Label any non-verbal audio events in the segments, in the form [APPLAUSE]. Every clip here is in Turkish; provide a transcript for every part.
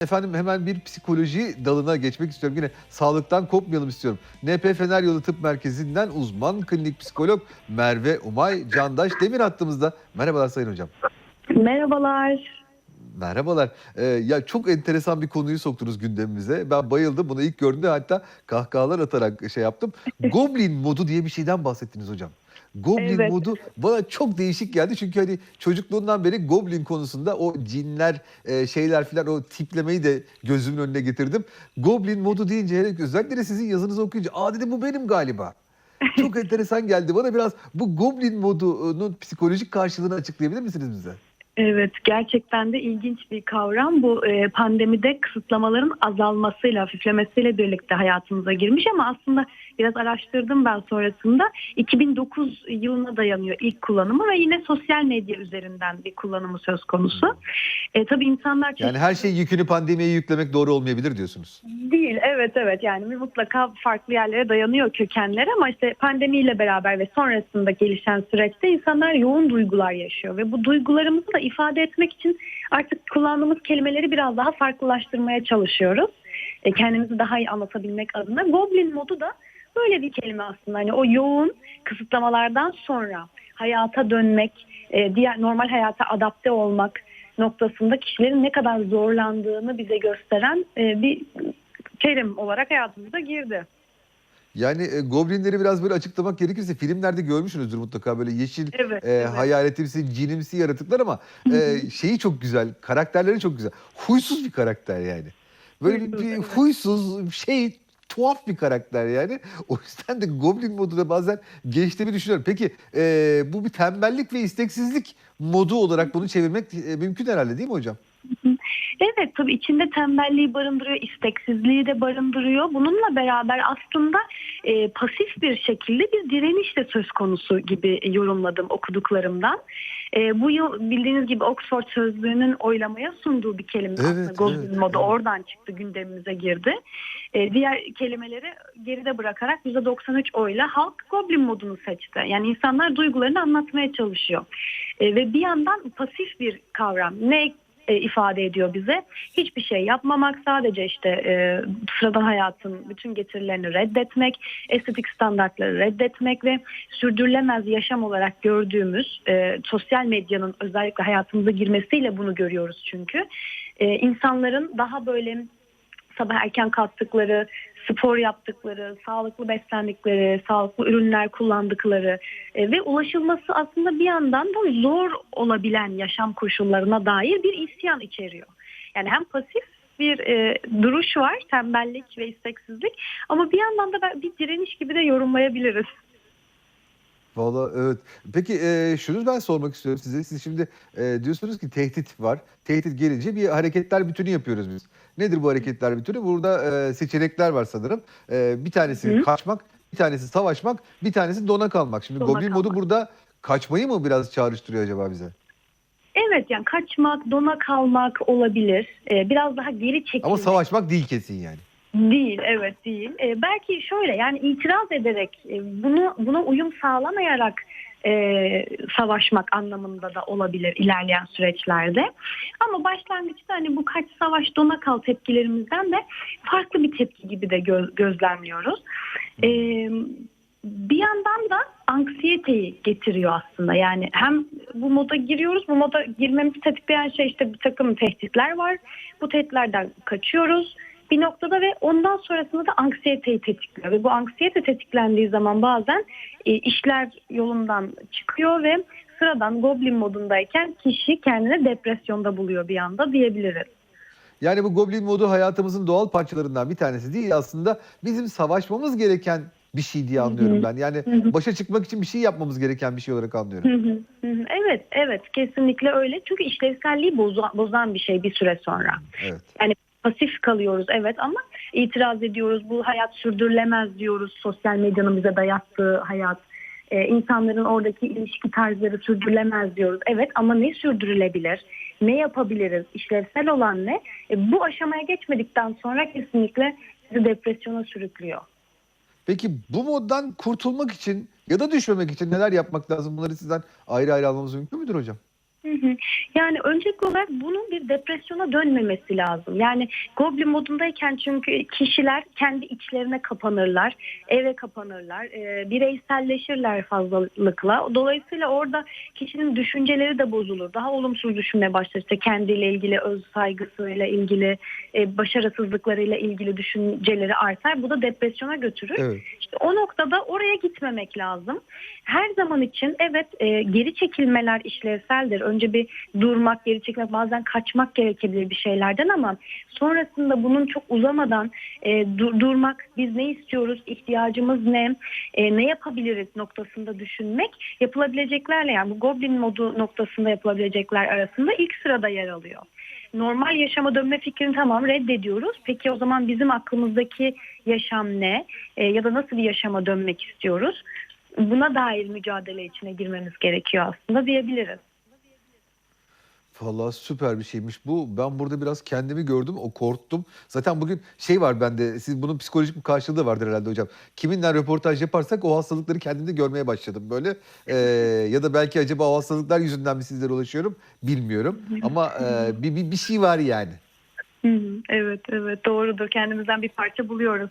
Efendim hemen bir psikoloji dalına geçmek istiyorum. Yine sağlıktan kopmayalım istiyorum. NP Fener Yolu Tıp Merkezi'nden uzman klinik psikolog Merve Umay Candaş Demir hattımızda. Merhabalar Sayın Hocam. Merhabalar. Merhabalar. Ee, ya çok enteresan bir konuyu soktunuz gündemimize. Ben bayıldım. Bunu ilk gördüğümde hatta kahkahalar atarak şey yaptım. [LAUGHS] Goblin modu diye bir şeyden bahsettiniz hocam. Goblin Evet. modu bana çok değişik geldi. Çünkü hani çocukluğumdan beri Goblin konusunda o cinler, e, şeyler filan o tiplemeyi de gözümün önüne getirdim. Goblin modu deyince hele özellikle de sizin yazınızı okuyunca aa dedim bu benim galiba. Çok [LAUGHS] enteresan geldi. Bana biraz bu Goblin modunun psikolojik karşılığını açıklayabilir misiniz bize? Evet gerçekten de ilginç bir kavram. Bu e, pandemide kısıtlamaların azalmasıyla, hafiflemesiyle birlikte hayatımıza girmiş ama aslında biraz araştırdım ben sonrasında. 2009 yılına dayanıyor ilk kullanımı ve yine sosyal medya üzerinden bir kullanımı söz konusu. E, tabii insanlar Yani her şey yükünü pandemiye yüklemek doğru olmayabilir diyorsunuz. Değil, evet evet yani bir mutlaka farklı yerlere dayanıyor kökenler ama işte pandemiyle beraber ve sonrasında gelişen süreçte insanlar yoğun duygular yaşıyor ve bu duygularımızı da ifade etmek için artık kullandığımız kelimeleri biraz daha farklılaştırmaya çalışıyoruz. E, kendimizi daha iyi anlatabilmek adına. Goblin modu da böyle bir kelime aslında. Hani o yoğun kısıtlamalardan sonra hayata dönmek, e, diğer normal hayata adapte olmak noktasında kişilerin ne kadar zorlandığını bize gösteren e, bir terim olarak hayatımıza girdi. Yani e, goblinleri biraz böyle açıklamak gerekirse filmlerde görmüşsünüzdür mutlaka böyle yeşil Evet, e, evet. hayaletimsi, cinimsi yaratıklar ama e, şeyi çok güzel, karakterleri çok güzel. Huysuz bir karakter yani. Böyle bir, Huysuz, bir evet. huysuz şey tuhaf bir karakter yani. O yüzden de Goblin modu da bazen geçtiğimi düşünüyorum. Peki e, bu bir tembellik ve isteksizlik modu olarak bunu çevirmek e, mümkün herhalde değil mi hocam? Evet tabii içinde tembelliği barındırıyor, isteksizliği de barındırıyor. Bununla beraber aslında e, pasif bir şekilde bir direniş de söz konusu gibi yorumladım okuduklarımdan. E, bu yıl bildiğiniz gibi Oxford Sözlüğü'nün oylamaya sunduğu bir kelime Evet, aslında Goblin evet, modu evet. oradan çıktı gündemimize girdi. E, diğer kelimeleri geride bırakarak %93 oyla halk Goblin modunu seçti. Yani insanlar duygularını anlatmaya çalışıyor. E, ve bir yandan pasif bir kavram. Ne e, ifade ediyor bize. Hiçbir şey yapmamak, sadece işte e, sıradan hayatın bütün getirilerini reddetmek, estetik standartları reddetmek ve sürdürülemez yaşam olarak gördüğümüz e, sosyal medyanın özellikle hayatımıza girmesiyle bunu görüyoruz çünkü. E, insanların daha böyle sabah erken kalktıkları, spor yaptıkları, sağlıklı beslendikleri, sağlıklı ürünler kullandıkları e, ve ulaşılması aslında bir yandan da zor olabilen yaşam koşullarına dair bir isyan içeriyor. Yani hem pasif bir e, duruş var, tembellik ve isteksizlik ama bir yandan da bir direniş gibi de yorumlayabiliriz. Valla evet. Peki e, şunu ben sormak istiyorum size. Siz şimdi e, diyorsunuz ki tehdit var. Tehdit gelince bir hareketler bütünü yapıyoruz biz. Nedir bu hareketler bütünü? Burada e, seçenekler var sanırım. E, bir tanesi Hı. kaçmak, bir tanesi savaşmak, bir tanesi dona kalmak. Şimdi Dona Goblin modu kalmak. burada kaçmayı mı biraz çağrıştırıyor acaba bize? Evet yani kaçmak, dona kalmak olabilir. E, biraz daha geri çekilmek. Ama savaşmak değil kesin yani. Değil, evet değil. Ee, belki şöyle yani itiraz ederek e, bunu buna uyum sağlamayarak e, savaşmak anlamında da olabilir ilerleyen süreçlerde. Ama başlangıçta hani bu kaç savaş dona kal tepkilerimizden de farklı bir tepki gibi de gö- gözlemliyoruz. Ee, bir yandan da anksiyeteyi getiriyor aslında. Yani hem bu moda giriyoruz, bu moda girmemizi tetikleyen şey işte bir takım tehditler var. Bu tehditlerden kaçıyoruz bir noktada ve ondan sonrasında da anksiyeteyi tetikliyor. Ve bu anksiyete tetiklendiği zaman bazen e, işler yolundan çıkıyor ve sıradan goblin modundayken kişi kendini depresyonda buluyor bir anda diyebiliriz. Yani bu Goblin modu hayatımızın doğal parçalarından bir tanesi değil aslında bizim savaşmamız gereken bir şey diye anlıyorum hı. ben. Yani Hı başa çıkmak için bir şey yapmamız gereken bir şey olarak anlıyorum. Evet, evet kesinlikle öyle. Çünkü işlevselliği bozan, bozan bir şey bir süre sonra. Evet. Yani pasif kalıyoruz evet ama itiraz ediyoruz. Bu hayat sürdürülemez diyoruz. Sosyal medyanın bize dayattığı hayat. Ee, insanların oradaki ilişki tarzları sürdürülemez diyoruz. Evet ama ne sürdürülebilir? Ne yapabiliriz? İşlevsel olan ne? E, bu aşamaya geçmedikten sonra kesinlikle bizi depresyona sürüklüyor. Peki bu moddan kurtulmak için ya da düşmemek için neler yapmak lazım? Bunları sizden ayrı ayrı almamız mümkün müdür hocam? Hı. Yani öncelikli olarak bunun bir depresyona dönmemesi lazım. Yani goblin modundayken çünkü kişiler kendi içlerine kapanırlar, eve kapanırlar, e, bireyselleşirler fazlalıkla. Dolayısıyla orada kişinin düşünceleri de bozulur. Daha olumsuz düşünmeye başlar. İşte kendiyle ilgili, öz saygısıyla ilgili, e, başarısızlıklarıyla ilgili düşünceleri artar. Bu da depresyona götürür. Evet. İşte o noktada oraya gitmemek lazım. Her zaman için evet e, geri çekilmeler işlevseldir. Önce bir durmak, geri çekilmek, bazen kaçmak gerekebilir bir şeylerden ama sonrasında bunun çok uzamadan e, dur- durmak, biz ne istiyoruz, ihtiyacımız ne, e, ne yapabiliriz noktasında düşünmek yapılabileceklerle yani bu goblin modu noktasında yapılabilecekler arasında ilk sırada yer alıyor normal yaşama dönme fikrini tamam reddediyoruz. Peki o zaman bizim aklımızdaki yaşam ne? E, ya da nasıl bir yaşama dönmek istiyoruz? Buna dair mücadele içine girmemiz gerekiyor aslında diyebiliriz. Vallahi süper bir şeymiş bu. Ben burada biraz kendimi gördüm, o korktum. Zaten bugün şey var bende, siz bunun psikolojik bir karşılığı vardır herhalde hocam. Kiminle röportaj yaparsak o hastalıkları kendimde görmeye başladım böyle. Ee, ya da belki acaba o hastalıklar yüzünden mi sizlere ulaşıyorum bilmiyorum. Ama e, bir, bir, bir şey var yani. Evet evet doğrudur. Kendimizden bir parça buluyoruz.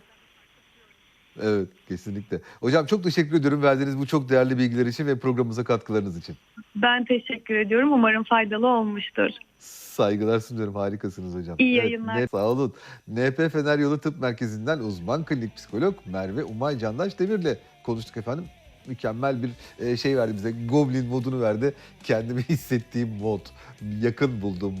Evet, kesinlikle. Hocam çok teşekkür ediyorum verdiğiniz bu çok değerli bilgiler için ve programımıza katkılarınız için. Ben teşekkür ediyorum. Umarım faydalı olmuştur. Saygılar sunuyorum. Harikasınız hocam. İyi yayınlar. ne- sağ olun. NP Fener Yolu Tıp Merkezi'nden uzman klinik psikolog Merve Umay Candaş Demir'le konuştuk efendim. Mükemmel bir e, şey verdi bize. Goblin modunu verdi. Kendimi hissettiğim mod. Yakın bulduğum mod.